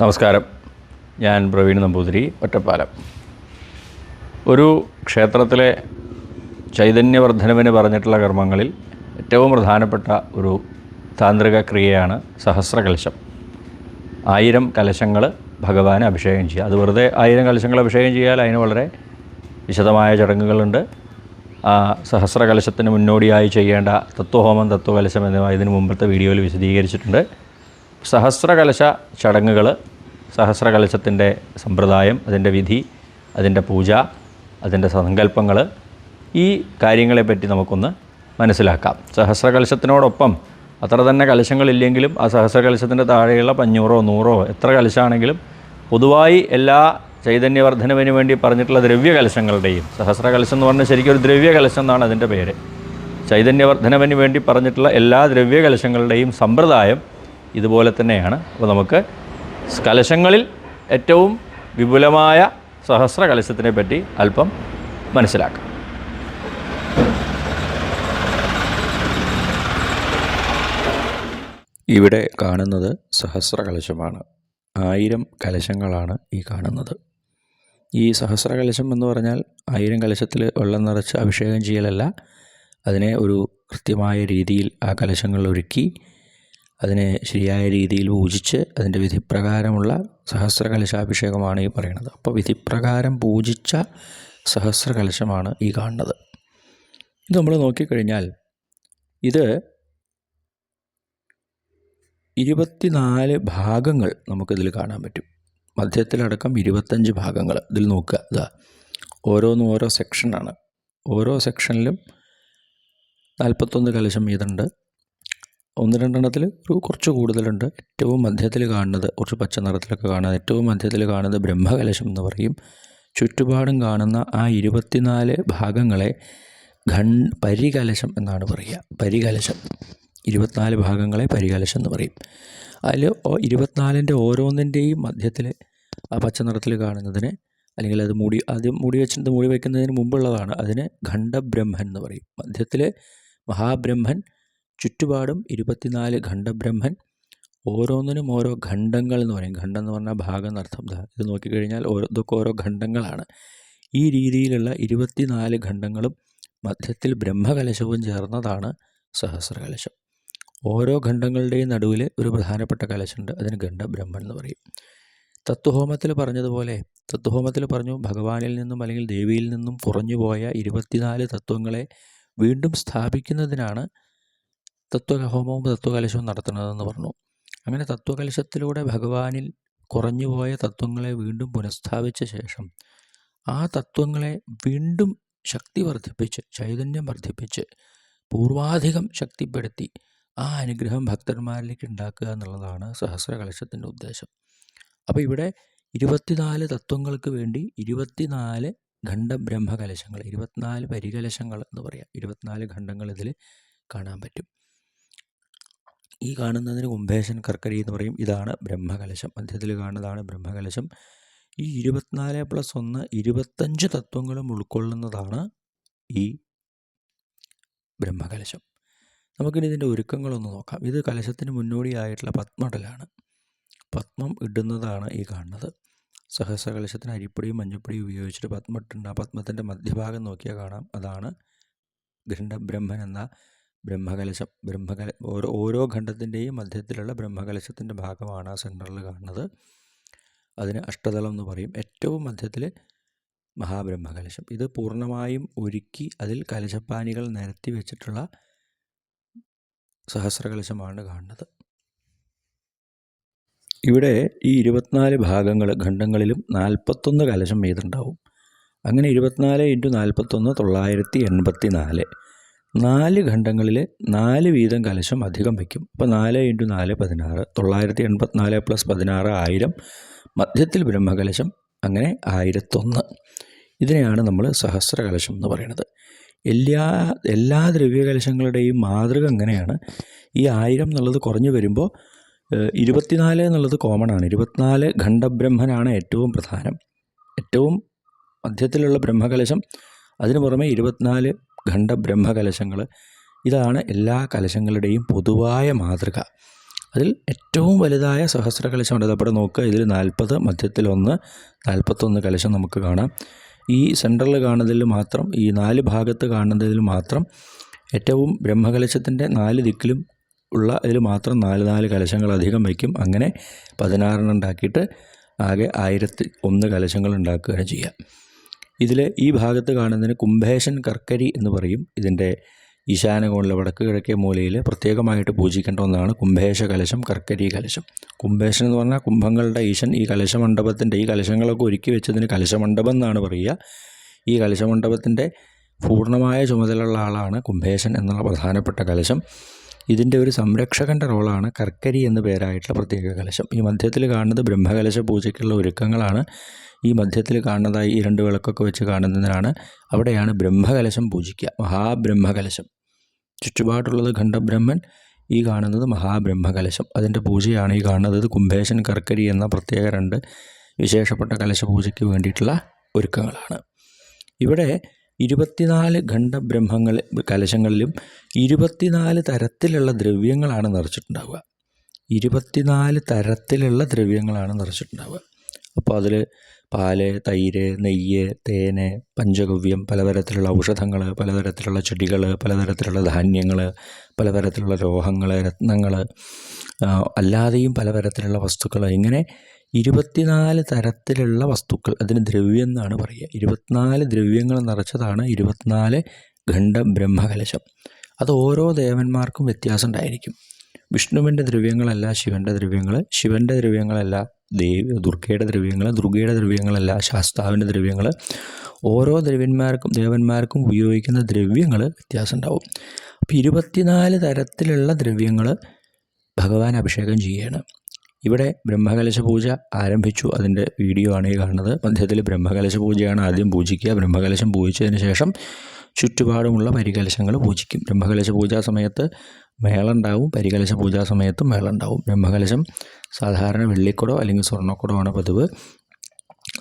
നമസ്കാരം. ഞാൻ പ്രവീൺ നമ്പൂതിരി ഒറ്റപ്പാലം. ഒരു ക്ഷേത്രത്തിലെ ചൈതന്യവർദ്ധനവിന് പറഞ്ഞിട്ടുള്ള കർമ്മങ്ങളിൽ ഏറ്റവും പ്രധാനപ്പെട്ട ഒരു താന്ത്രിക ക്രിയയാണ് സഹസ്രകലശം. ആയിരം കലശങ്ങൾ ഭഗവാന് അഭിഷേകം ചെയ്യുക. അത് വെറുതെ ആയിരം കലശങ്ങൾ അഭിഷേകം ചെയ്യാൽ അതിന് വളരെ വിശദമായ ചടങ്ങുകളുണ്ട്. സഹസ്രകലശത്തിന് മുന്നോടിയായി ചെയ്യേണ്ട തത്വഹോമം തത്വകലശം എന്നിവ ഇതിനു മുമ്പത്തെ വീഡിയോയിൽ വിശദീകരിച്ചിട്ടുണ്ട്. സഹസ്രകലശ ചടങ്ങുകൾ സഹസ്രകലശത്തിന്റെ സമ്പ്രദായം അതിന്റെ വിധി അതിന്റെ പൂജ അതിന്റെ സങ്കല്പങ്ങൾ ഈ കാര്യങ്ങളെപ്പറ്റി നമുക്കൊന്ന് മനസ്സിലാക്കാം. സഹസ്രകലശത്തിനോടൊപ്പം അത്ര തന്നെ കലശങ്ങളില്ലെങ്കിലും ആ സഹസ്രകലശത്തിന്റെ താഴെയുള്ള പഞ്ഞൂറോ നൂറോ എത്ര കലശാണെങ്കിലും പൊതുവായി എല്ലാ ചൈതന്യവർദ്ധനവിന് വേണ്ടി പറഞ്ഞിട്ടുള്ള ദ്രവ്യകലശങ്ങളുടെയും സഹസ്രകലശം എന്ന് പറഞ്ഞാൽ ശരിക്കും ഒരു ദ്രവ്യകലശം എന്നാണ് അതിന്റെ പേര്. ചൈതന്യവർദ്ധനവിന് വേണ്ടി പറഞ്ഞിട്ടുള്ള എല്ലാ ദ്രവ്യകലശങ്ങളുടെയും സമ്പ്രദായം ഇതുപോലെ തന്നെയാണ്. അപ്പോൾ നമുക്ക് കലശങ്ങളിൽ ഏറ്റവും വിപുലമായ സഹസ്ര കലശത്തിനെ പറ്റി അല്പം മനസ്സിലാക്കാം. ഇവിടെ കാണുന്നത് സഹസ്ര കലശമാണ്. ആയിരം കലശങ്ങളാണ് ഈ കാണുന്നത്. ഈ സഹസ്ര കലശം എന്ന് പറഞ്ഞാൽ ആയിരം കലശത്തിൽ വെള്ളം നിറച്ച് അഭിഷേകം ചെയ്യലല്ല അതിനെ ഒരു കൃത്യമായ രീതിയിൽ ആ കലശങ്ങൾ ഒരുക്കി അതിനെ ശരിയായ രീതിയിൽ പൂജിച്ച് അതിന്റെ വിധിപ്രകാരമുള്ള സഹസ്രകലശാഭിഷേകമാണ് ഈ പറയുന്നത്. അപ്പോൾ വിധിപ്രകാരം പൂജിച്ച സഹസ്രകലശമാണ് ഈ കാണുന്നത്. ഇത് നമ്മൾ നോക്കിക്കഴിഞ്ഞാൽ ഇത് ഇരുപത്തിനാല് ഭാഗങ്ങൾ നമുക്കിതിൽ കാണാൻ പറ്റും. മധ്യത്തിലടക്കം ഇരുപത്തഞ്ച് ഭാഗങ്ങൾ ഇതിൽ നോക്കുക. ഇതാ ഓരോന്നും ഓരോ സെക്ഷനാണ് ഓരോ സെക്ഷനിലും നാൽപ്പത്തൊന്ന് കലശം വീതമുണ്ട്. ഒന്ന് രണ്ടെണ്ണത്തിൽ കുറച്ച് കൂടുതലുണ്ട്. ഏറ്റവും മധ്യത്തിൽ കാണുന്നത് കുറച്ച് പച്ച നിറത്തിലൊക്കെ കാണുന്നത് ഏറ്റവും മധ്യത്തിൽ കാണുന്നത് ബ്രഹ്മകലശം എന്ന് പറയും. ചുറ്റുപാടും കാണുന്ന ആ ഇരുപത്തിനാല് ഭാഗങ്ങളെ ഘൺ പരികലശം എന്നാണ് പറയുക. പരികലശം. ഇരുപത്തിനാല് ഭാഗങ്ങളെ പരികലശം എന്ന് പറയും. അതിൽ ഇരുപത്തിനാലിന്റെ ഓരോന്നിന്റെയും മധ്യത്തിൽ ആ പച്ച നിറത്തിൽ കാണുന്നതിന് അല്ലെങ്കിൽ അത് മൂടി ആദ്യം മൂടി വെച്ചിട്ട് മൂടി വയ്ക്കുന്നതിന് മുമ്പുള്ളതാണ്. അതിന് ഖണ്ഡബ്രഹ്മൻ എന്ന് പറയും. മധ്യത്തിൽ മഹാബ്രഹ്മൻ ചുറ്റുപാടും ഇരുപത്തിനാല് ഖണ്ഡബ്രഹ്മൻ. ഓരോന്നിനും ഓരോ ഖണ്ഡങ്ങൾ എന്ന് പറയും. ഖണ്ഡം എന്ന് പറഞ്ഞാൽ ഭാഗം എന്നർത്ഥം ഇത് നോക്കിക്കഴിഞ്ഞാൽ ഓരോ ഇതൊക്കെ ഓരോ ഖണ്ഡങ്ങളാണ്. ഈ രീതിയിലുള്ള ഇരുപത്തിനാല് ഖണ്ഡങ്ങളും മധ്യത്തിൽ ബ്രഹ്മകലശവും ചേർന്നതാണ് സഹസ്രകലശം. ഓരോ ഖണ്ഡങ്ങളുടെയും നടുവിൽ ഒരു പ്രധാനപ്പെട്ട കലശമുണ്ട്. അതിന് ഖണ്ഡബ്രഹ്മൻ എന്ന് പറയും. തത്വഹോമത്തിൽ പറഞ്ഞതുപോലെ തത്വഹോമത്തിൽ പറഞ്ഞു ഭഗവാനിൽ നിന്നും അല്ലെങ്കിൽ ദേവിയിൽ നിന്നും കുറഞ്ഞുപോയ ഇരുപത്തിനാല് തത്വങ്ങളെ വീണ്ടും സ്ഥാപിക്കുന്നതിനാണ് തത്വഹോമവും തത്വകലശവും നടത്തുന്നതെന്ന് പറഞ്ഞു. അങ്ങനെ തത്വകലശത്തിലൂടെ ഭഗവാനിൽ കുറഞ്ഞുപോയ തത്വങ്ങളെ വീണ്ടും പുനഃസ്ഥാപിച്ച ശേഷം ആ തത്വങ്ങളെ വീണ്ടും ശക്തി വർദ്ധിപ്പിച്ച് ചൈതന്യം വർദ്ധിപ്പിച്ച് പൂർവാധികം ശക്തിപ്പെടുത്തി ആ അനുഗ്രഹം ഭക്തന്മാരിലേക്ക് ഉണ്ടാക്കുക എന്നുള്ളതാണ് സഹസ്രകലശത്തിന്റെ ഉദ്ദേശം. അപ്പോൾ ഇവിടെ ഇരുപത്തിനാല് തത്വങ്ങൾക്ക് വേണ്ടി ഇരുപത്തിനാല് ഖണ്ഡ ബ്രഹ്മകലശങ്ങൾ ഇരുപത്തിനാല് പരികലശങ്ങൾ എന്ന് പറയാം. ഇരുപത്തിനാല് ഖണ്ഡങ്ങൾ ഇതിൽ കാണാൻ പറ്റും. ഈ കാണുന്നതിന് കുംഭേശൻ കർക്കരി എന്ന് പറയും. ഇതാണ് ബ്രഹ്മകലശം. മധ്യത്തിൽ കാണുന്നതാണ് ബ്രഹ്മകലശം. ഈ ഇരുപത്തിനാല് പ്ലസ് ഒന്ന് ഇരുപത്തഞ്ച് തത്വങ്ങളും ഉൾക്കൊള്ളുന്നതാണ് ഈ ബ്രഹ്മകലശം. നമുക്കിനി ഇതിന്റെ ഒരുക്കങ്ങളൊന്ന് നോക്കാം. ഇത് കലശത്തിന് മുന്നോടിയായിട്ടുള്ള പത്മടലാണ്. പത്മം ഇടുന്നതാണ് ഈ കാണുന്നത്. സഹസ്രകലശത്തിന് അരിപ്പൊടിയും മഞ്ഞപ്പൊടിയും ഉപയോഗിച്ചിട്ട് പത്മം ഇട്ടുണ്ട് ആ പത്മത്തിന്റെ മധ്യഭാഗം നോക്കിയാൽ കാണാം. അതാണ് ഖണ്ഡബ്രഹ്മൻ എന്ന ബ്രഹ്മകലശം ബ്രഹ്മകല ഓരോ ഓരോ ഖണ്ഡത്തിന്റെയും മധ്യത്തിലുള്ള ബ്രഹ്മകലശത്തിന്റെ ഭാഗമാണ് ആ സെന്ററിൽ കാണുന്നത്. അതിന് അഷ്ടതലം എന്ന് പറയും. ഏറ്റവും മധ്യത്തിൽ മഹാബ്രഹ്മകലശം. ഇത് പൂർണമായും ഒരുക്കി അതിൽ കലശപ്പാനികൾ നിരത്തി വെച്ചിട്ടുള്ള സഹസ്രകലശമാണ് കാണുന്നത്. ഇവിടെ ഈ ഇരുപത്തിനാല് ഭാഗങ്ങൾ ഖണ്ഡങ്ങളിലും നാൽപ്പത്തൊന്ന് കലശം ചെയ്തിട്ടുണ്ടാവും അങ്ങനെ ഇരുപത്തിനാല് ഇന്റു നാൽപ്പത്തൊന്ന് തൊള്ളായിരത്തി എൺപത്തി നാല് നാല് ഖണ്ഡങ്ങളിൽ നാല് വീതം കലശം അധികം വയ്ക്കും. അപ്പോൾ നാല് ഇന്റു നാല് പതിനാറ്. തൊള്ളായിരത്തി എൺപത്തിനാല് പ്ലസ് പതിനാറ് ആയിരം. മധ്യത്തിൽ ബ്രഹ്മകലശം അങ്ങനെ ആയിരത്തൊന്ന്. ഇതിനെയാണ് നമ്മൾ സഹസ്രകലശം എന്ന് പറയുന്നത്. എല്ലാ എല്ലാ ദ്രവ്യകലശങ്ങളുടെയും മാതൃക അങ്ങനെയാണ്. ഈ ആയിരം എന്നുള്ളത് കുറഞ്ഞു വരുമ്പോൾ ഇരുപത്തിനാല് എന്നുള്ളത് കോമൺ ആണ്. ഇരുപത്തിനാല് ഖണ്ഡബ്രഹ്മനാണ് ഏറ്റവും പ്രധാനം. ഏറ്റവും മധ്യത്തിലുള്ള ബ്രഹ്മകലശം അതിനു പുറമെ ഇരുപത്തിനാല് ഖണ്ഡബ്രഹ്മകലശങ്ങൾ ഇതാണ് എല്ലാ കലശങ്ങളുടെയും പൊതുവായ മാതൃക. അതിൽ ഏറ്റവും വലുതായ സഹസ്ര ഉണ്ട്. അതവിടെ നോക്കുക ഇതിൽ നാൽപ്പത് മധ്യത്തിൽ ഒന്ന് നാൽപ്പത്തൊന്ന് കലശം നമുക്ക് കാണാം. ഈ സെൻട്രലിൽ കാണുന്നതിൽ മാത്രം ഈ നാല് ഭാഗത്ത് കാണുന്നതിൽ മാത്രം ഏറ്റവും ബ്രഹ്മകലശത്തിന്റെ നാല് ദിക്കിലും ഉള്ള ഇതിൽ മാത്രം നാല് നാല് കലശങ്ങൾ അധികം വയ്ക്കും. അങ്ങനെ പതിനാറെണ്ണം ഉണ്ടാക്കിയിട്ട് ആകെ ആയിരത്തി ഒന്ന് കലശങ്ങൾ ഉണ്ടാക്കുകയാണ് ചെയ്യുക. ഇതിൽ ഈ ഭാഗത്ത് കാണുന്നതിന് കുംഭേശൻ കർക്കരി എന്ന് പറയും. ഇതിന്റെ ഈശാനകോണിലെ വടക്ക് കിഴക്കേ മൂലയിൽ പ്രത്യേകമായിട്ട് പൂജിക്കേണ്ട ഒന്നാണ് കുംഭേശ കലശം കർക്കരി കലശം. കുംഭേശൻ എന്ന് പറഞ്ഞാൽ കുംഭങ്ങളുടെ ഈശൻ ഈ കലശമണ്ഡപത്തിന്റെ ഈ കലശങ്ങളൊക്കെ ഒരുക്കി വെച്ചതിന് കലശമണ്ഡപം എന്നാണ് പറയുക. ഈ കലശമണ്ഡപത്തിന്റെ പൂർണമായ ചുമതലയുള്ള ആളാണ് കുംഭേശൻ എന്നുള്ള പ്രധാനപ്പെട്ട കലശം. ഇതിന്റെ ഒരു സംരക്ഷകന്റെ റോളാണ് കർക്കരി എന്ന പേരായിട്ടുള്ള പ്രത്യേക കലശം. ഈ മധ്യത്തിൽ കാണുന്നത് ബ്രഹ്മകലശ പൂജയ്ക്കുള്ള ഒരുക്കങ്ങളാണ്. ഈ മധ്യത്തിൽ കാണുന്നതായി ഈ രണ്ട് വിളക്കൊക്കെ വെച്ച് കാണുന്നതിനാണ് അവിടെയാണ് ബ്രഹ്മകലശം പൂജിക്കുക. മഹാബ്രഹ്മകലശം. ചുറ്റുപാടുള്ളത് ഖണ്ഡബ്രഹ്മൻ ഈ കാണുന്നത് മഹാബ്രഹ്മകലശം. അതിന്റെ പൂജയാണ് ഈ കാണുന്നത്. കുംഭേശൻ കർക്കരി എന്ന പ്രത്യേക രണ്ട് വിശേഷപ്പെട്ട കലശ പൂജയ്ക്ക് വേണ്ടിയിട്ടുള്ള ഒരുക്കങ്ങളാണ്. ഇവിടെ ഇരുപത്തിനാല് ഖണ്ഡബ്രഹ്മങ്ങൾ കലശങ്ങളിലും ഇരുപത്തിനാല് തരത്തിലുള്ള ദ്രവ്യങ്ങളാണ് നിറച്ചിട്ടുണ്ടാവുക. ഇരുപത്തിനാല് തരത്തിലുള്ള ദ്രവ്യങ്ങളാണ് നിറച്ചിട്ടുണ്ടാവുക. അപ്പോൾ അതിൽ പാൽ തൈര് നെയ്യ് തേന് പഞ്ചഗവ്യം പലതരത്തിലുള്ള ഔഷധങ്ങൾ പലതരത്തിലുള്ള ചെടികൾ പലതരത്തിലുള്ള ധാന്യങ്ങൾ പലതരത്തിലുള്ള ലോഹങ്ങൾ രത്നങ്ങൾ അല്ലാതെയും പലതരത്തിലുള്ള വസ്തുക്കൾ ഇങ്ങനെ ഇരുപത്തിനാല് തരത്തിലുള്ള വസ്തുക്കൾ അതിന് ദ്രവ്യം എന്നാണ് പറയുക. ഇരുപത്തിനാല് ദ്രവ്യങ്ങൾ നിറച്ചതാണ് ഇരുപത്തിനാല് ഖണ്ഡ ബ്രഹ്മകലശം അത് ഓരോ ദേവന്മാർക്കും വ്യത്യാസം ഉണ്ടായിരിക്കും. വിഷ്ണുവിന്റെ ദ്രവ്യങ്ങളല്ല ശിവന്റെ ദ്രവ്യങ്ങൾ. ശിവന്റെ ദ്രവ്യങ്ങളല്ല ദേവി ദുർഗയുടെ ദ്രവ്യങ്ങൾ. ദുർഗയുടെ ദ്രവ്യങ്ങളല്ല ശാസ്താവിന്റെ ദ്രവ്യങ്ങൾ. ഓരോ ദ്രവ്യന്മാർക്കും ദേവന്മാർക്കും ഉപയോഗിക്കുന്ന ദ്രവ്യങ്ങൾ വ്യത്യാസം ഉണ്ടാവും. അപ്പോൾ ഇരുപത്തിനാല് തരത്തിലുള്ള ദ്രവ്യങ്ങൾ ഭഗവാൻ അഭിഷേകം ചെയ്യുകയാണ്. ഇവിടെ ബ്രഹ്മകലശ പൂജ ആരംഭിച്ചു. അതിന്റെ വീഡിയോ ആണ് ഈ കാണുന്നത്. മധ്യത്തിൽ ബ്രഹ്മകലശ പൂജയാണ് ആദ്യം പൂജിക്കുക. ബ്രഹ്മകലശം പൂജിച്ചതിന് ശേഷം ചുറ്റുപാടുമുള്ള പരികലശങ്ങൾ പൂജിക്കും. ബ്രഹ്മകലശ പൂജാ സമയത്ത് മേള ഉണ്ടാവും പരികലശ പൂജാ സമയത്തും മേള ഉണ്ടാവും ബ്രഹ്മകലശം സാധാരണ വെള്ളിക്കുടോ അല്ലെങ്കിൽ സ്വർണക്കുടോ ആണ് പതിവ്.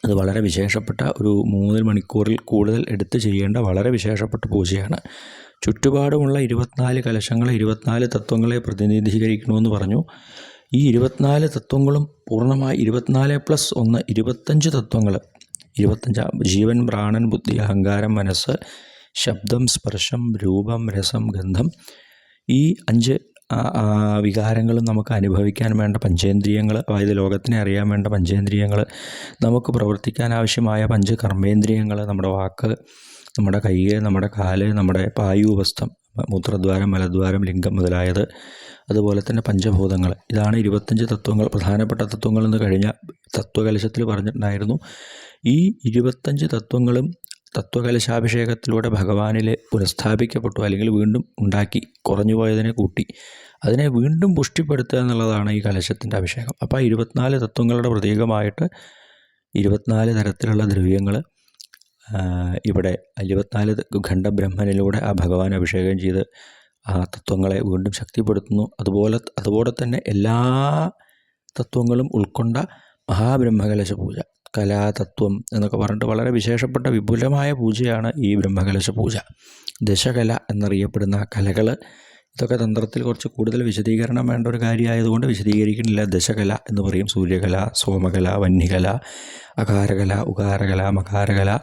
അത് വളരെ വിശേഷപ്പെട്ട ഒരു മൂന്ന് മണിക്കൂറിൽ കൂടുതൽ എടുത്ത് ചെയ്യേണ്ട വളരെ വിശേഷപ്പെട്ട പൂജയാണ്. ചുറ്റുപാടുമുള്ള ഇരുപത്തിനാല് കലശങ്ങളെ ഇരുപത്തിനാല് തത്വങ്ങളെ പ്രതിനിധീകരിക്കണമെന്ന് പറഞ്ഞു. ഈ ഇരുപത്തിനാല് തത്വങ്ങളും പൂർണമായി ഇരുപത്തിനാല് പ്ലസ് ഒന്ന് ഇരുപത്തഞ്ച് തത്വങ്ങൾ ഇരുപത്തഞ്ചാം ജീവൻ പ്രാണൻ ബുദ്ധി അഹങ്കാരം മനസ്സ് ശബ്ദം സ്പർശം രൂപം രസം ഗന്ധം. ഈ അഞ്ച് വികാരങ്ങളും നമുക്ക് അനുഭവിക്കാൻ വേണ്ട പഞ്ചേന്ദ്രിയങ്ങൾ അതായത് ലോകത്തിനെ അറിയാൻ വേണ്ട പഞ്ചേന്ദ്രിയങ്ങൾ നമുക്ക് പ്രവർത്തിക്കാൻ ആവശ്യമായ പഞ്ച കർമ്മേന്ദ്രിയങ്ങൾ നമ്മുടെ വാക്ക് നമ്മുടെ കൈ നമ്മുടെ കാൽ നമ്മുടെ പായുവസ്ഥം മൂത്രദ്വാരം മലദ്വാരം ലിംഗം മുതലായത്. അതുപോലെ തന്നെ പഞ്ചഭൂതങ്ങൾ. ഇതാണ് ഇരുപത്തഞ്ച് തത്വങ്ങൾ പ്രധാനപ്പെട്ട തത്വങ്ങൾ എന്ന് കഴിഞ്ഞ തത്വകലശത്തിൽ പറഞ്ഞിട്ടുണ്ടായിരുന്നു. ഈ ഇരുപത്തഞ്ച് തത്വങ്ങളും തത്വകലശാഭിഷേകത്തിലൂടെ ഭഗവാനിൽ പുനഃസ്ഥാപിക്കപ്പെട്ടു അല്ലെങ്കിൽ വീണ്ടും ഉണ്ടാക്കി കുറഞ്ഞു പോയതിനെ കൂട്ടി. അതിനെ വീണ്ടും പുഷ്ടിപ്പെടുത്തുക എന്നുള്ളതാണ് ഈ കലശത്തിന്റെ അഭിഷേകം. അപ്പോൾ ആ ഇരുപത്തിനാല് തത്വങ്ങളുടെ പ്രതീകമായിട്ട് ഇരുപത്തിനാല് തരത്തിലുള്ള ദ്രവ്യങ്ങൾ ഇവിടെ ഇരുപത്തിനാല് ഖണ്ഡബ്രഹ്മനിലൂടെ ആ ഭഗവാൻ അഭിഷേകം ചെയ്ത് ആ തത്വങ്ങളെ വീണ്ടും ശക്തിപ്പെടുത്തുന്നു. അതുപോലെ അതുപോലെ തന്നെ എല്ലാ തത്വങ്ങളും ഉൾക്കൊണ്ട മഹാബ്രഹ്മകലശ പൂജ കലാതത്വം എന്നൊക്കെ പറഞ്ഞിട്ട് വളരെ വിശേഷപ്പെട്ട വിപുലമായ പൂജയാണ് ഈ ബ്രഹ്മകലശ പൂജ. ദശകല എന്നറിയപ്പെടുന്ന കലകൾ ഇതൊക്കെ തന്ത്രത്തിൽ കുറച്ച് കൂടുതൽ വിശദീകരണം വേണ്ട ഒരു കാര്യമായതുകൊണ്ട് വിശദീകരിക്കുന്നില്ല. ദശകല എന്ന് പറയും സൂര്യകല സോമകല വന്യകല അകാരകല ഉകാരകല മകാരകല.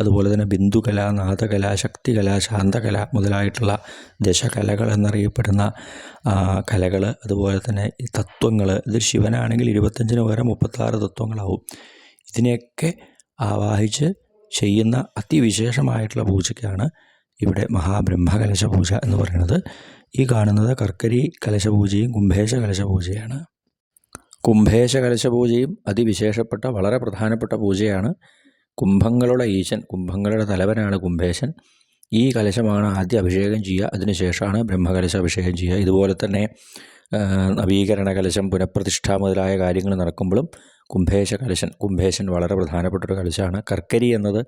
അതുപോലെ തന്നെ ബിന്ദുകല നാദകല ശക്തികല ശാന്തകല മുതലായിട്ടുള്ള ദശകലകൾ എന്നറിയപ്പെടുന്ന കലകൾ അതുപോലെ തന്നെ ഈ തത്വങ്ങൾ ഇത് ശിവനാണെങ്കിൽ ഇരുപത്തഞ്ചിന് പകരം മുപ്പത്താറ് തത്വങ്ങളാവും. ഇതിനെയൊക്കെ ആവാഹിച്ച് ചെയ്യുന്ന അതിവിശേഷമായിട്ടുള്ള പൂജയ്ക്കാണ് ഇവിടെ മഹാബ്രഹ്മകലശ പൂജ എന്ന് പറയുന്നത്. ഈ കാണുന്നത് കർക്കരി കലശപൂജയും കുംഭേശ കലശപൂജയാണ്. കുംഭേശ കലശപൂജയും അതിവിശേഷപ്പെട്ട വളരെ പ്രധാനപ്പെട്ട പൂജയാണ്. കുംഭങ്ങളുടെ ഈശൻ കുംഭങ്ങളുടെ തലവനാണ് കുംഭേശൻ. ഈ കലശമാണ് ആദ്യം അഭിഷേകം ചെയ്യുക അതിനുശേഷമാണ് ബ്രഹ്മകലശം അഭിഷേകം ചെയ്യുക. ഇതുപോലെ തന്നെ നവീകരണ കലശം പുനഃപ്രതിഷ്ഠ മുതലായ കാര്യങ്ങൾ നടക്കുമ്പോഴും കുംഭേശ കലശൻ. കുംഭേശൻ വളരെ പ്രധാനപ്പെട്ട ഒരു കലശമാണ് കർക്കരി എന്നത്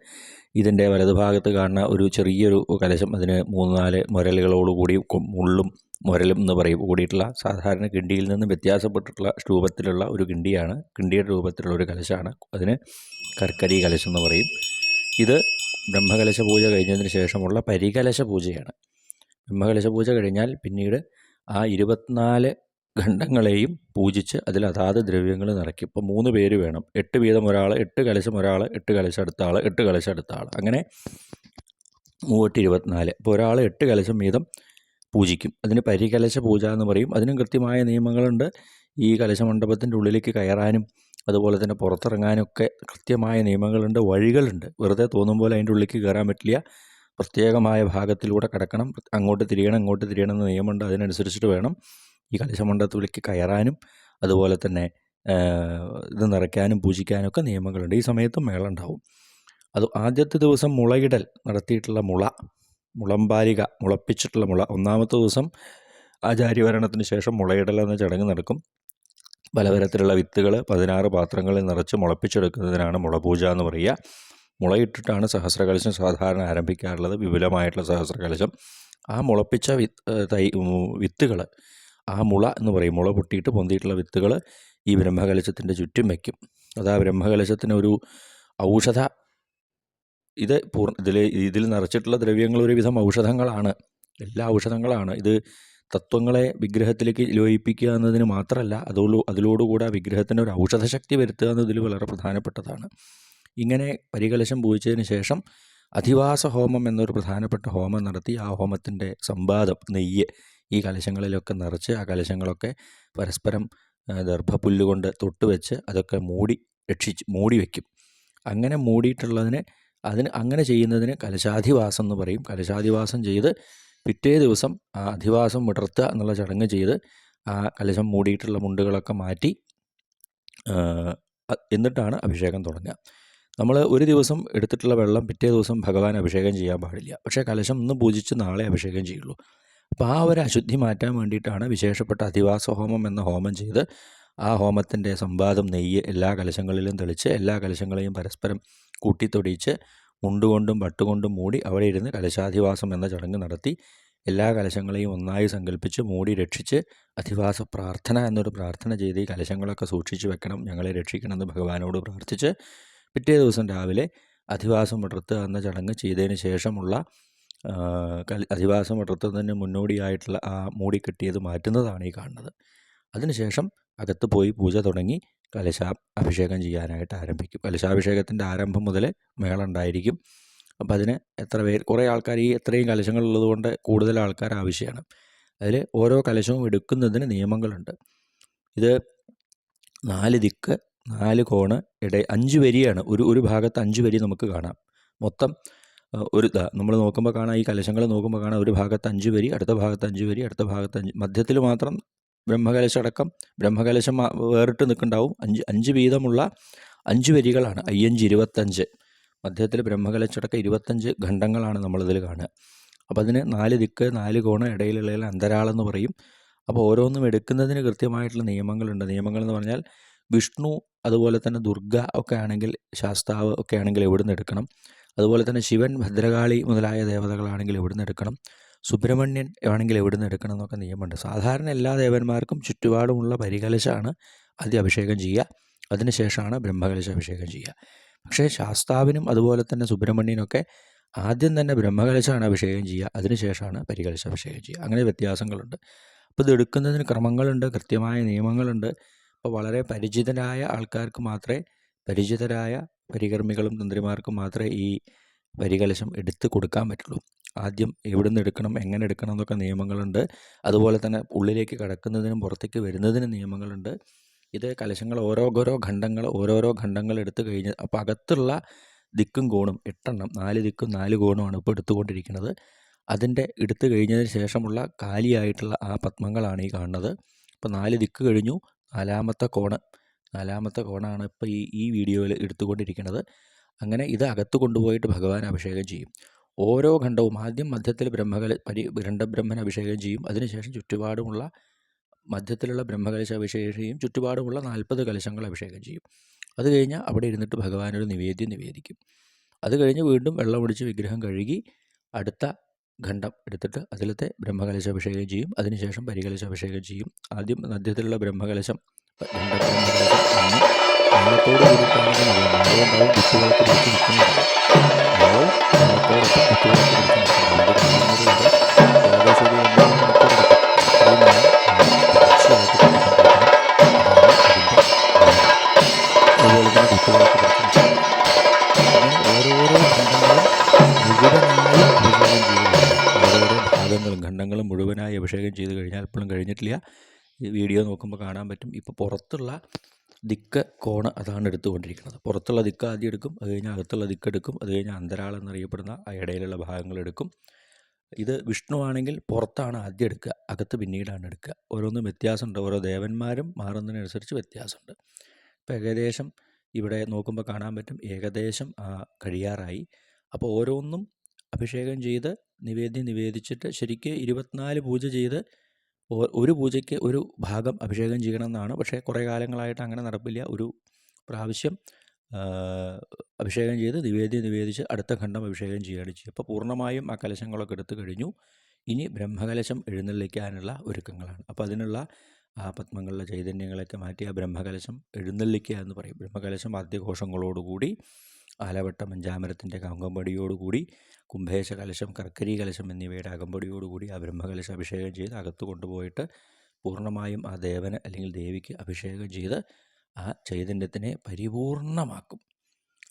ഇതിന്റെ വലതുഭാഗത്ത് കാണുന്ന ഒരു ചെറിയൊരു കലശം. അതിന് മൂന്ന് നാല് മുരലുകളോടുകൂടി മുള്ളും മുരലും എന്ന് പറയും. കൂടിയിട്ടുള്ള സാധാരണ കിണ്ടിയിൽ നിന്ന് വ്യത്യാസപ്പെട്ടിട്ടുള്ള രൂപത്തിലുള്ള ഒരു കിണ്ടിയാണ്. കിണ്ടിയുടെ രൂപത്തിലുള്ള ഒരു കലശമാണ് അതിന് കർക്കരി കലശം എന്ന് പറയും. ഇത് ബ്രഹ്മകലശ പൂജ കഴിഞ്ഞതിന് ശേഷമുള്ള പരികലശ പൂജയാണ്. ബ്രഹ്മകലശ പൂജ കഴിഞ്ഞാൽ പിന്നീട് ആ ഇരുപത്തിനാല് ഖണ്ഡങ്ങളെയും പൂജിച്ച് അതിൽ അതാത് ദ്രവ്യങ്ങൾ നിറയ്ക്കും. ഇപ്പോൾ മൂന്ന് പേര് വേണം. എട്ട് വീതം ഒരാൾ എട്ട് കലശം ഒരാൾ എട്ട് കലശം അടുത്ത ആൾ എട്ട് കലശം അടുത്ത ആൾ. അങ്ങനെ മൂവട്ട് ഇരുപത്തിനാല് അപ്പോൾ ഒരാൾ എട്ട് കലശം വീതം പൂജിക്കും. അതിന് പരികലശ പൂജ എന്ന് പറയും. അതിനും കൃത്യമായ നിയമങ്ങളുണ്ട്. ഈ കലശമണ്ഡപത്തിന്റെ ഉള്ളിലേക്ക് കയറാനും അതുപോലെ തന്നെ പുറത്തിറങ്ങാനൊക്കെ കൃത്യമായ നിയമങ്ങളുണ്ട്. വഴികളുണ്ട്. വെറുതെ തോന്നും പോലെ അതിന്റെ ഉള്ളിലേക്ക് കയറാൻ പറ്റില്ല. പ്രത്യേകമായ ഭാഗത്തിലൂടെ കടക്കണം. അങ്ങോട്ട് തിരിയണം ഇങ്ങോട്ട് തിരിയണം എന്ന നിയമമുണ്ട്. അതിനനുസരിച്ചിട്ട് വേണം. ഈ കലശമണ്ഡപത്തിലേക്ക് കയറാനും അതുപോലെ തന്നെ ഇത് നിറയ്ക്കാനും പൂജിക്കാനും ഒക്കെ നിയമങ്ങളുണ്ട്. ഈ സമയത്തും മേള ഉണ്ടാവും. അത് ആദ്യത്തെ ദിവസം മുളയിടൽ നടത്തിയിട്ടുള്ള മുള മുളമ്പാലിക മുളപ്പിച്ചിട്ടുള്ള മുള. ഒന്നാമത്തെ ദിവസം ആചാര്യവരണത്തിന് ശേഷം മുളയിടൽ എന്ന ചടങ്ങ് നടക്കും. പലതരത്തിലുള്ള വിത്തുകൾ പതിനാറ് പാത്രങ്ങളിൽ നിറച്ച് മുളപ്പിച്ചെടുക്കുന്നതിനാണ് മുളപൂജ എന്ന് പറയുക. മുളയിട്ടിട്ടാണ് സഹസ്രകലശം സാധാരണ ആരംഭിക്കാറുള്ളത്. വിപുലമായിട്ടുള്ള സഹസ്രകലശം. ആ മുളപ്പിച്ച വിത്ത് തൈ വിത്തുകൾ ആ മുള എന്ന് പറയും. മുള പൊട്ടിയിട്ട് പൊന്തിയിട്ടുള്ള വിത്തുകൾ ഈ ബ്രഹ്മകലശത്തിന്റെ ചുറ്റും വയ്ക്കും. അത് ആ ബ്രഹ്മകലശത്തിന് ഒരു ഔഷധ ഇത് പൂർണ ഇതിൽ ഇതിൽ നിറച്ചിട്ടുള്ള ദ്രവ്യങ്ങൾ ഒരുവിധം ഔഷധങ്ങളാണ്. എല്ലാ ഔഷധങ്ങളാണ്. ഇത് തത്വങ്ങളെ വിഗ്രഹത്തിലേക്ക് ലോയിപ്പിക്കുക എന്നതിന് മാത്രമല്ല അതോടു അതിലോടുകൂടെ വിഗ്രഹത്തിന് ഒരു ഔഷധശക്തി വരുത്തുക എന്നതിൽ വളരെ പ്രധാനപ്പെട്ടതാണ്. ഇങ്ങനെ പരികലശം പൂജിച്ചതിന് ശേഷം അധിവാസ ഹോമം എന്നൊരു പ്രധാനപ്പെട്ട ഹോമം നടത്തി ആ ഹോമത്തിന്റെ സംവാദം നെയ്യ് ഈ കലശങ്ങളിലൊക്കെ നിറച്ച് ആ കലശങ്ങളൊക്കെ പരസ്പരം ദർഭപുല്ലുകൊണ്ട് തൊട്ട് വെച്ച് അതൊക്കെ മൂടി രക്ഷിച്ച് മൂടി വയ്ക്കും അങ്ങനെ മൂടിയിട്ടുള്ളതിന് അതിന് അങ്ങനെ ചെയ്യുന്നതിന് കലശാധിവാസം എന്ന് പറയും. കലശാധിവാസം ചെയ്ത് പിറ്റേ ദിവസം ആ അധിവാസം വിടർത്തുക എന്നുള്ള ചടങ്ങ് ചെയ്ത് ആ കലശം മൂടിയിട്ടുള്ള മുണ്ടുകളൊക്കെ മാറ്റി എന്നിട്ടാണ് അഭിഷേകം തുടങ്ങുക. നമ്മൾ ഒരു ദിവസം എടുത്തിട്ടുള്ള വെള്ളം പിറ്റേ ദിവസം ഭഗവാൻ അഭിഷേകം ചെയ്യാൻ പാടില്ല. പക്ഷേ കലശം ഇന്ന് പൂജിച്ച് നാളെ അഭിഷേകം ചെയ്യുള്ളൂ. അപ്പോൾ ആ ഒരു അശുദ്ധി മാറ്റാൻ വേണ്ടിയിട്ടാണ് വിശേഷപ്പെട്ട അധിവാസ ഹോമം എന്ന ഹോമം ചെയ്ത് ആ ഹോമത്തിന്റെ സംവാദം നെയ്യ് എല്ലാ കലശങ്ങളിലും തെളിച്ച് എല്ലാ കലശങ്ങളെയും പരസ്പരം കൂട്ടിത്തൊടിയിച്ച് മുണ്ടുകൊണ്ടും പട്ടുകൊണ്ടും മൂടി അവിടെ ഇരുന്ന് കലശാധിവാസം എന്ന ചടങ്ങ് നടത്തി എല്ലാ കലശങ്ങളെയും ഒന്നായി സങ്കല്പിച്ച് മൂടി രക്ഷിച്ച് അധിവാസ പ്രാർത്ഥന എന്നൊരു പ്രാർത്ഥന ചെയ്ത് ഈ കലശങ്ങളൊക്കെ സൂക്ഷിച്ചു വെക്കണം ഞങ്ങളെ രക്ഷിക്കണമെന്ന് ഭഗവാനോട് പ്രാർത്ഥിച്ച് പിറ്റേ ദിവസം രാവിലെ അധിവാസം വിടർത്തുക എന്ന ചടങ്ങ് ചെയ്തതിന് ശേഷമുള്ള അധിവാസം വിടർത്തുന്നതിന് മുന്നോടിയായിട്ടുള്ള ആ മൂടി കെട്ടിയത് മാറ്റുന്നതാണ് ഈ കാണുന്നത്. അതിനുശേഷം അകത്ത് പോയി പൂജ തുടങ്ങി കലശാ അഭിഷേകം ചെയ്യാനായിട്ട് ആരംഭിക്കും. കലശാഭിഷേകത്തിന്റെ ആരംഭം മുതൽ മേള ഉണ്ടായിരിക്കും. അപ്പോൾ അതിന് എത്ര പേര് കുറേ ആൾക്കാർ ഈ എത്രയും കലശങ്ങളുള്ളത് കൊണ്ട് കൂടുതൽ ആൾക്കാർ ആവശ്യമാണ്. അതിൽ ഓരോ കലശവും എടുക്കുന്നതിന് നിയമങ്ങളുണ്ട്. ഇത് നാല് ദിക്ക് നാല് കോണ് ഇട അഞ്ച് വരിയാണ്. ഒരു ഒരു ഭാഗത്ത് അഞ്ച് വരി നമുക്ക് കാണാം. മൊത്തം ഒരു നമ്മൾ നോക്കുമ്പോൾ കാണാം ഈ കലശങ്ങൾ നോക്കുമ്പോൾ കാണാം ഒരു ഭാഗത്ത് അഞ്ച് വരി അടുത്ത ഭാഗത്ത് അഞ്ച് വരി അടുത്ത ഭാഗത്ത് അഞ്ച് മധ്യത്തിൽ മാത്രം ബ്രഹ്മകലശം അടക്കം ബ്രഹ്മകലശം വേറിട്ട് നിൽക്കുന്നുണ്ടാവും അഞ്ച് അഞ്ച് വീതമുള്ള അഞ്ച് വരികളാണ് അയ്യഞ്ച് ഇരുപത്തഞ്ച്. മധ്യത്തിൽ ബ്രഹ്മകലശടക്കം ഇരുപത്തഞ്ച് ഖണ്ഡങ്ങളാണ് നമ്മളിതിൽ കാണുക. അപ്പോൾ അതിന് നാല് ദിക്ക് നാല് കോണ് ഇടയിലുള്ള അന്തരാളെന്ന് പറയും. അപ്പോൾ ഓരോന്നും എടുക്കുന്നതിന് കൃത്യമായിട്ടുള്ള നിയമങ്ങളുണ്ട്. നിയമങ്ങൾ എന്ന് പറഞ്ഞാൽ വിഷ്ണു അതുപോലെ തന്നെ ദുർഗ ഒക്കെ ആണെങ്കിൽ ശാസ്താവ് ഒക്കെ ആണെങ്കിൽ എവിടെ നിന്ന് എടുക്കണം? അതുപോലെ തന്നെ ശിവൻ ഭദ്രകാളി മുതലായ ദേവതകളാണെങ്കിൽ എവിടുന്ന് എടുക്കണം? സുബ്രഹ്മണ്യൻ ആണെങ്കിൽ എവിടുന്ന് എടുക്കണം എന്നൊക്കെ നിയമമുണ്ട്. സാധാരണ എല്ലാ ദേവന്മാർക്കും ചുറ്റുപാടുമുള്ള പരികലശാണ് ആദ്യം അഭിഷേകം ചെയ്യുക. അതിനുശേഷമാണ് ബ്രഹ്മകലശ അഭിഷേകം ചെയ്യുക. പക്ഷേ ശാസ്താവിനും അതുപോലെ തന്നെ സുബ്രഹ്മണ്യനൊക്കെ ആദ്യം തന്നെ ബ്രഹ്മകലശാണ് അഭിഷേകം ചെയ്യുക. അതിനുശേഷമാണ് പരികലശ അഭിഷേകം ചെയ്യുക. അങ്ങനെ വ്യത്യാസങ്ങളുണ്ട്. അപ്പോൾ ഇത് എടുക്കുന്നതിന് ക്രമങ്ങളുണ്ട്. കൃത്യമായ നിയമങ്ങളുണ്ട്. അപ്പോൾ വളരെ പരിചിതരായ ആൾക്കാർക്ക് മാത്രമേ പരിചിതരായ പരികർമ്മികളും തന്ത്രിമാർക്കും മാത്രമേ ഈ പരികലശം എടുത്തു കൊടുക്കാൻ പറ്റുള്ളൂ. ആദ്യം എവിടെ നിന്ന് എടുക്കണം എങ്ങനെ എടുക്കണം എന്നൊക്കെ നിയമങ്ങളുണ്ട്. അതുപോലെ തന്നെ ഉള്ളിലേക്ക് കടക്കുന്നതിനും പുറത്തേക്ക് വരുന്നതിനും നിയമങ്ങളുണ്ട്. ഇത് കലശങ്ങൾ ഓരോ ഓരോ ഖണ്ഡങ്ങൾ ഓരോരോ ഖണ്ഡങ്ങൾ എടുത്തു കഴിഞ്ഞ് അപ്പോൾ അകത്തുള്ള ദിക്കും കോണും എട്ടെണ്ണം നാല് ദിക്കും നാല് കോണുമാണ് ഇപ്പോൾ എടുത്തുകൊണ്ടിരിക്കുന്നത്. അതിന്റെ എടുത്തു കഴിഞ്ഞതിന് ശേഷമുള്ള കാലിയായിട്ടുള്ള ആ പത്മങ്ങളാണ് ഈ കാണുന്നത്. അപ്പോൾ നാല് ദിക്ക് കഴിഞ്ഞു. നാലാമത്തെ കോണ് നാലാമത്തെ കോണാണ് ഇപ്പോൾ ഈ ഈ വീഡിയോയിൽ എടുത്തുകൊണ്ടിരിക്കുന്നത്. അങ്ങനെ ഇത് അകത്ത് കൊണ്ടുപോയിട്ട് ഭഗവാൻ അഭിഷേകം ചെയ്യും. ഓരോ ഖണ്ഡവും ആദ്യം മധ്യത്തിൽ ബ്രഹ്മകല പരി ഖണ്ഡബ്രഹ്മൻ അഭിഷേകം ചെയ്യും. അതിനുശേഷം ചുറ്റുപാടുമുള്ള മധ്യത്തിലുള്ള ബ്രഹ്മകലശ അഭിഷേകം ചെയ്യും. ചുറ്റുപാടുമുള്ള നാൽപ്പത് കലശങ്ങൾ അഭിഷേകം ചെയ്യും. അത് കഴിഞ്ഞാൽ അവിടെ ഇരുന്നിട്ട് ഭഗവാനൊരു നിവേദ്യം നിവേദിക്കും. അത് കഴിഞ്ഞ് വീണ്ടും വെള്ളം വെള്ളമൊടിച്ച് വിഗ്രഹം കഴുകി അടുത്ത ഖണ്ഡം എടുത്തിട്ട് അതിലത്തെ ബ്രഹ്മകലശ അഭിഷേകം ചെയ്യും. അതിനുശേഷം പരികലശ അഭിഷേകം ചെയ്യും. ആദ്യം മധ്യത്തിലുള്ള ബ്രഹ്മകലശം ഒരു ഖണ്ഡങ്ങളും മുഴുവനായി അഭിഷേകം ചെയ്ത് കഴിഞ്ഞാൽ ഇപ്പോഴും കഴിഞ്ഞിട്ടില്ല. വീഡിയോ നോക്കുമ്പോൾ കാണാൻ പറ്റും. ഇപ്പോൾ പുറത്തുള്ള ദിക്ക് കോണ് അതാണ് എടുത്തുകൊണ്ടിരിക്കുന്നത്. പുറത്തുള്ള ദിക്ക് ആദ്യം എടുക്കും അത് കഴിഞ്ഞ് അകത്തുള്ള ദിക്ക് എടുക്കും അത് കഴിഞ്ഞ് അന്തരാളം എന്നറിയപ്പെടുന്ന ആ ഇടയിലുള്ള ഭാഗങ്ങൾ എടുക്കും. ഇത് വിഷ്ണുവാണെങ്കിൽ പുറത്താണ് ആദ്യം എടുക്കുക അകത്ത് പിന്നീടാണ് എടുക്കുക. ഓരോന്നും വ്യത്യാസമുണ്ട്. ഓരോ ദേവന്മാരും മാറുന്നതിനനുസരിച്ച് വ്യത്യാസമുണ്ട്. ഇപ്പോൾ ഏകദേശം ഇവിടെ നോക്കുമ്പോൾ കാണാൻ പറ്റും ഏകദേശം കഴിയാറായി. അപ്പോൾ ഓരോന്നും അഭിഷേകം ചെയ്ത് നിവേദ്യം നിവേദിച്ചിട്ട് ശരിക്ക് ഇരുപത്തിനാല് പൂജ ചെയ്ത് ഒരു പൂജയ്ക്ക് ഒരു ഭാഗം അഭിഷേകം ചെയ്യണമെന്നാണ്. പക്ഷേ കുറേ കാലങ്ങളായിട്ട് അങ്ങനെ നടപ്പില്ല. ഒരു പ്രാവശ്യം അഭിഷേകം ചെയ്ത് നിവേദ്യം നിവേദിച്ച് അടുത്ത ഖണ്ഡം അഭിഷേകം ചെയ്യുകയാണ് ചെയ്യുക. അപ്പോൾ പൂർണമായും ആ കലശങ്ങളൊക്കെ എടുത്തു കഴിഞ്ഞു. ഇനി ബ്രഹ്മകലശം എഴുന്നള്ളിക്കാനുള്ള ഒരുക്കങ്ങളാണ്. അപ്പോൾ അതിനുള്ള ആ പത്മങ്ങളിലെ ചൈതന്യങ്ങളൊക്കെ മാറ്റി ആ ബ്രഹ്മകലശം എഴുന്നള്ളിക്കുക എന്ന് പറയും. ബ്രഹ്മകലശം വാദ്യഘോഷങ്ങളോടുകൂടി ആലവട്ടം അഞ്ചാമരത്തിന്റെ അകമ്പടിയോടുകൂടി കുംഭേശ കലശം കർക്കരി കലശം എന്നിവയുടെ അകമ്പടിയോടുകൂടി ആ ബ്രഹ്മകലശം അഭിഷേകം ചെയ്ത് അകത്ത് കൊണ്ടുപോയിട്ട് പൂർണമായും ആ ദേവന് അല്ലെങ്കിൽ ദേവിക്ക് അഭിഷേകം ചെയ്ത് ആ ചൈതന്യത്തിനെ പരിപൂർണമാക്കും.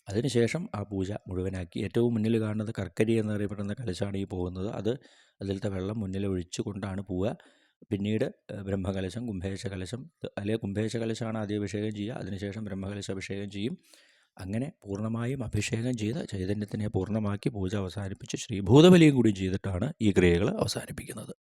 അതിനുശേഷം ആ പൂജ മുഴുവനാക്കി. ഏറ്റവും മുന്നിൽ കാണുന്നത് കർക്കരി എന്നറിയപ്പെടുന്ന കലശാണ് ഈ പോകുന്നത്. അത് അതിലത്തെ വെള്ളം മുന്നിൽ ഒഴിച്ചു കൊണ്ടാണ് പോവുക. പിന്നീട് ബ്രഹ്മകലശം കുംഭേശ കലശം അല്ലെങ്കിൽ കുംഭേശ കലശമാണ് ആദ്യം അഭിഷേകം ചെയ്യുക. അതിനുശേഷം ബ്രഹ്മകലശ അഭിഷേകം ചെയ്യും. അങ്ങനെ പൂർണമായും അഭിഷേകം ചെയ്ത് ചൈതന്യത്തിനെ പൂർണമാക്കി പൂജ അവസാനിപ്പിച്ച് ശ്രീഭൂതബലിയും കൂടി ചെയ്തിട്ടാണ് ഈ ക്രിയകൾ അവസാനിപ്പിക്കുന്നത്.